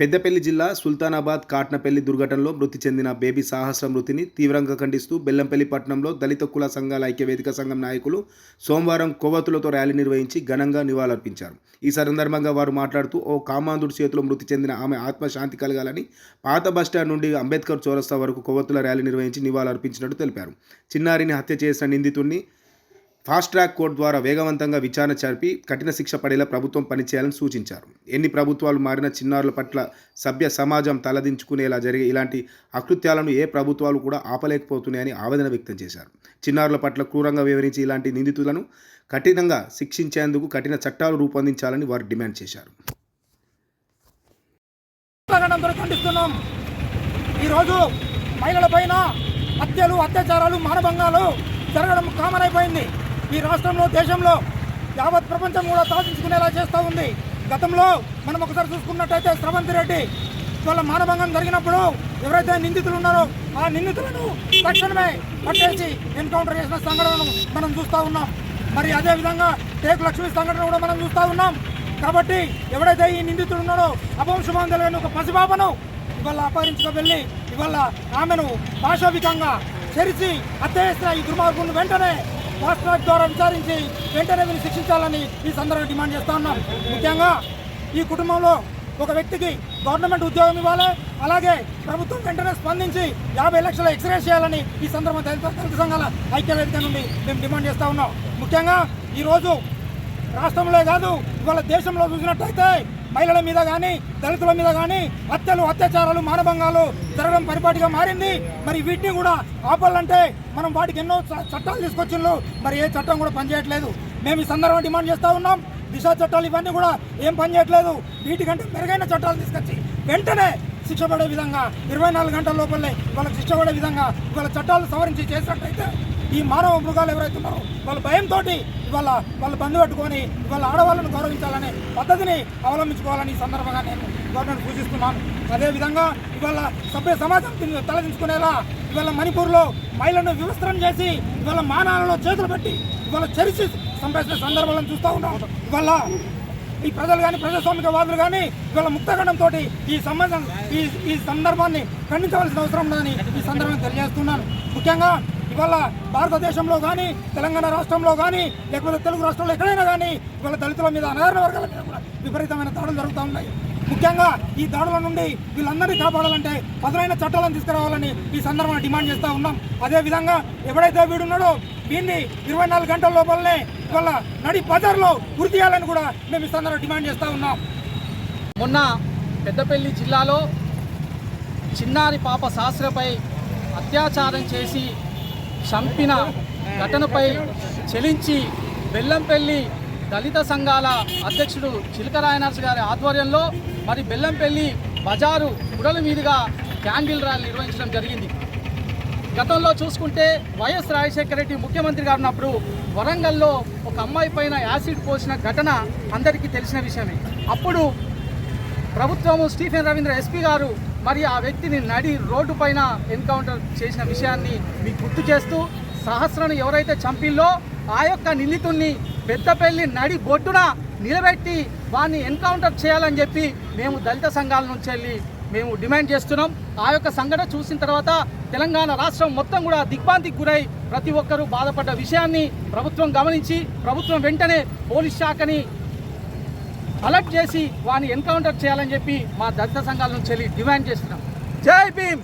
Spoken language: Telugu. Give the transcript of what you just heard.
పెద్దపల్లి జిల్లా సుల్తానాబాద్ కాట్నపల్లి దుర్ఘటనలో మృతి చెందిన బేబీ సాహస మృతిని తీవ్రంగా ఖండిస్తూ బెల్లంపల్లి పట్టణంలో దళిత కుల సంఘాల ఐక్యవేదిక సంఘం నాయకులు సోమవారం కొవ్వతులతో ర్యాలీ నిర్వహించి ఘనంగా నివాళులర్పించారు. ఈ సందర్భంగా వారు మాట్లాడుతూ ఓ కామాంధుడి చేతిలో మృతి చెందిన ఆమె ఆత్మశాంతి కలగాలని పాత బస్టాండ్ నుండి అంబేద్కర్ చౌరస్తా వరకు కొవ్వతుల ర్యాలీ నిర్వహించి నివాళులర్పించినట్టు తెలిపారు. చిన్నారిని హత్య చేసిన నిందితుడిని ఫాస్ట్ ట్రాక్ కోర్టు ద్వారా వేగవంతంగా విచారణ జరిపి కఠిన శిక్ష పడేలా ప్రభుత్వం పనిచేయాలని సూచించారు. ఎన్ని ప్రభుత్వాలు మారిన చిన్నారుల పట్ల సభ్య సమాజం తలదించుకునేలా జరిగే ఇలాంటి అకృత్యాలను ఏ ప్రభుత్వాలు కూడా ఆపలేకపోతున్నాయని ఆవేదన వ్యక్తం చేశారు. చిన్నారుల పట్ల క్రూరంగా వివరించి ఇలాంటి నిందితులను కఠినంగా శిక్షించేందుకు కఠిన చట్టాలు రూపొందించాలని వారు డిమాండ్ చేశారు. అందరూ ఖండిస్తున్నాం. ఈరోజు మహిళలపైన హత్యలు అత్యాచారాలు మానభంగాలు జరగడం కామన్ అయిపోయింది ఈ రాష్ట్రంలో దేశంలో యావత్ ప్రపంచం కూడా తలదించుకునేలా చేస్తూ ఉంది. గతంలో మనం ఒకసారి చూసుకున్నట్టయితే స్రవంతి రెడ్డి వాళ్ళ మానభంగం జరిగినప్పుడు ఎవరైతే నిందితులు ఉన్నారో ఆ నిందితులను తక్షణమే పట్టేసి ఎన్కౌంటర్ చేసిన సంఘటనను మనం చూస్తూ ఉన్నాం. మరి అదేవిధంగా టేకు లక్ష్మి సంఘటన కూడా మనం చూస్తూ ఉన్నాం. కాబట్టి ఎవడైతే ఈ నిందితుడు ఉన్నాడో అపంశుభం తెలియని ఒక పసిబాబను ఇవాళ అపహరించుకు వెళ్ళి ఇవాళ ఆమెను పాశవికంగా చెరిచి హత్య చేసిన ఈ దుర్మార్గులను వెంటనే ఫాస్ట్ ట్రాక్ ద్వారా విచారించి వెంటనే వీరిని శిక్షించాలని ఈ సందర్భంగా డిమాండ్ చేస్తా ఉన్నాం. ముఖ్యంగా ఈ కుటుంబంలో ఒక వ్యక్తికి గవర్నమెంట్ ఉద్యోగం ఇవ్వాలి అలాగే ప్రభుత్వం వెంటనే స్పందించి యాభై లక్షల ఎక్స్రే చేయాలని ఈ సందర్భంగా దళిత దళిత సంఘాల ఐక్యవేదిక నుండి మేము డిమాండ్ చేస్తా ఉన్నాం. ముఖ్యంగా ఈరోజు రాష్ట్రంలో కాదు ఇవాళ దేశంలో చూసినట్టయితే మహిళల మీద కానీ దళితుల మీద కానీ హత్యలు అత్యాచారాలు మానభంగాలు జరగడం పరిపాటిగా మారింది. మరి వీటిని కూడా ఆపాలంటే మనం వాటికి ఎన్నో చట్టాలు తీసుకొచ్చిండ్రు. మరి ఏ చట్టం కూడా పనిచేయట్లేదు. మేము ఈ సందర్భంగా డిమాండ్ చేస్తూ ఉన్నాం. దిశ చట్టాలు ఇవన్నీ కూడా ఏం పనిచేయట్లేదు. వీటికంటే మెరుగైన చట్టాలు తీసుకొచ్చి వెంటనే శిక్ష పడే విధంగా ఇరవై నాలుగు గంటల లోపలే వాళ్ళకి శిక్ష పడే విధంగా వాళ్ళ చట్టాలు సవరించి చేసినట్టయితే ఈ మానవ మృగాలు ఎవరైతే ఉన్నారో వాళ్ళ భయంతో ఇవాళ వాళ్ళు బంధు పెట్టుకొని ఇవాళ ఆడవాళ్ళను గౌరవించాలనే పద్ధతిని అవలంబించుకోవాలని ఈ సందర్భంగా నేను గవర్నమెంట్ సూచిస్తున్నాను. అదేవిధంగా ఇవాళ సభ్య సమాజం దీన్ని తలదించుకునేలా ఇవాళ మణిపూర్లో మహిళలను వివస్త్రం చేసి ఇవాళ మానాలలో చేతులు పెట్టి ఇవాళ చరిచి సంపాదించిన సందర్భాలను చూస్తూ ఉన్నాం. ఇవాళ ఈ ప్రజలు కానీ ప్రజాస్వామికవాదులు కానీ ఇవాళ ముక్తగండంతో ఈ సంబంధం ఈ ఈ సందర్భాన్ని ఖండించవలసిన అవసరం ఉందని ఈ సందర్భంగా తెలియజేస్తున్నాను. ముఖ్యంగా ఇవాళ భారతదేశంలో కానీ తెలంగాణ రాష్ట్రంలో కానీ లేకపోతే తెలుగు రాష్ట్రంలో ఎక్కడైనా కానీ ఇవాళ దళితుల మీద అనారణ వర్గాల మీద కూడా విపరీతమైన దాడులు జరుగుతూ ఉన్నాయి. ముఖ్యంగా ఈ దాడుల నుండి వీళ్ళందరినీ కాపాడాలంటే పదులైన చట్టాలను తీసుకురావాలని ఈ సందర్భంగా డిమాండ్ చేస్తూ ఉన్నాం. అదేవిధంగా ఎవడైతే వీడున్నాడో దీన్ని ఇరవై నాలుగు గంటల లోపలనే ఇవాళ నడి బజార్లో గురి చేయాలని కూడా మేము ఈ సందర్భంగా డిమాండ్ చేస్తూ ఉన్నాం. మొన్న పెద్దపల్లి జిల్లాలో చిన్నారి పాప శాస్త్రపై అత్యాచారం చేసి చంపిన ఘటనపై చెలించి బెల్లంపల్లి దళిత సంఘాల అధ్యక్షుడు చిలకరాయనర్స్ గారి ఆధ్వర్యంలో మరి బెల్లంపల్లి బజారు గుడల మీదుగా క్యాండిల్ ర్యాలీ నిర్వహించడం జరిగింది. గతంలో చూసుకుంటే వైఎస్ రాజశేఖర రెడ్డి ముఖ్యమంత్రి గారు ఉన్నప్పుడు వరంగల్లో ఒక అమ్మాయి పైన యాసిడ్ పోసిన ఘటన అందరికీ తెలిసిన విషయమే. అప్పుడు ప్రభుత్వము స్టీఫెన్ రవీంద్ర ఎస్పీ గారు మరి ఆ వ్యక్తిని నడి రోడ్డు పైన ఎన్కౌంటర్ చేసిన విషయాన్ని మీకు గుర్తు చేస్తూ సహస్రను ఎవరైతే చంపిల్లో ఆ యొక్క నిందితుణ్ణి పెద్దపల్లి నడి బొడ్డున నిలబెట్టి వారిని ఎన్కౌంటర్ చేయాలని చెప్పి మేము దళిత సంఘాల నుంచి వెళ్ళి మేము డిమాండ్ చేస్తున్నాం. ఆ యొక్క సంఘటన చూసిన తర్వాత తెలంగాణ రాష్ట్రం మొత్తం కూడా దిగ్భాంతికి గురై ప్రతి ఒక్కరూ బాధపడ్డ విషయాన్ని ప్రభుత్వం గమనించి ప్రభుత్వం వెంటనే పోలీస్ శాఖని అలర్ట్ చేసి వాని ఎన్కౌంటర్ చేయాలని చెప్పి మా దళిత సంఘాల నుంచి వెళ్ళి డిమాండ్ చేస్తున్నాం. జై భీమ్!